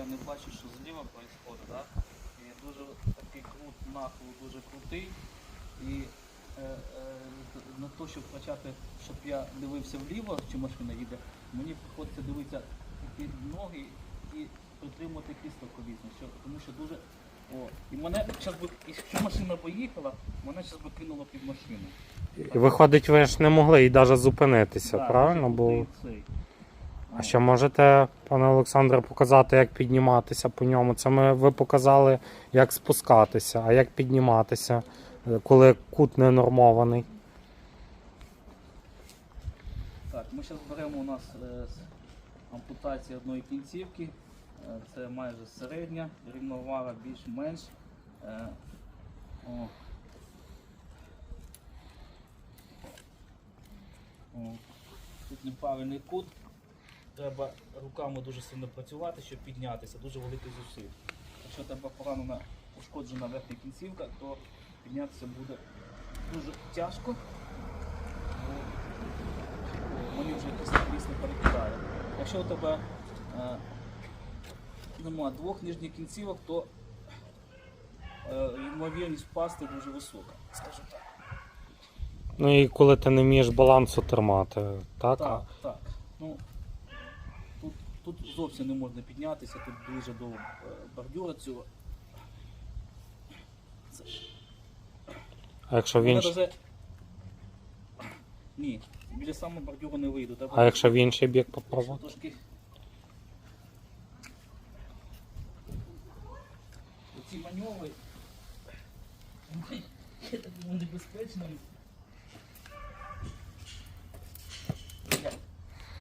я не бачу, що зліва відбувається, да? І дуже такий крут, нахил, дуже крутий. І е, е, на те, щоб почати, щоб я дивився вліво, чи машина їде, мені приходиться дивитися під ноги і притримувати крісло колісне, тому що дуже. О, і мене зараз би, якщо машина поїхала, мене зараз би кинуло під машину. Виходить, ви ж не могли і навіть зупинитися, Да, правильно? Бо... цей. А ще можете, пане Олександре, показати, як підніматися по ньому. Це ми ви показали, як спускатися, а як підніматися, е, коли кут не нормований. Так, ми зараз беремо у нас е, ампутація одної кінцівки. Е, це майже середня, рівновага більш-менш. Е. Тут неправильний кут. Треба руками дуже сильно працювати, щоб піднятися, дуже великий зусиль. Якщо тебе поранена ушкоджена верхня кінцівка, то піднятися буде дуже тяжко. Бо мені вже крісло перекидає. Якщо у тебе е, нема двох нижніх кінцівок, то е, ймовірність впасти дуже висока, скажімо так. Ну і коли ти не вмієш балансу тримати, так? Так, так. Ну, тут, зовсім не можна піднятися, тут ближче до е, бордюра цього. Це, А якщо в мене даже- Ні, біля самого бордюру не вийду. Треба а якщо в інший бік попробувати? трошки. Ці маневри такими небезпечними.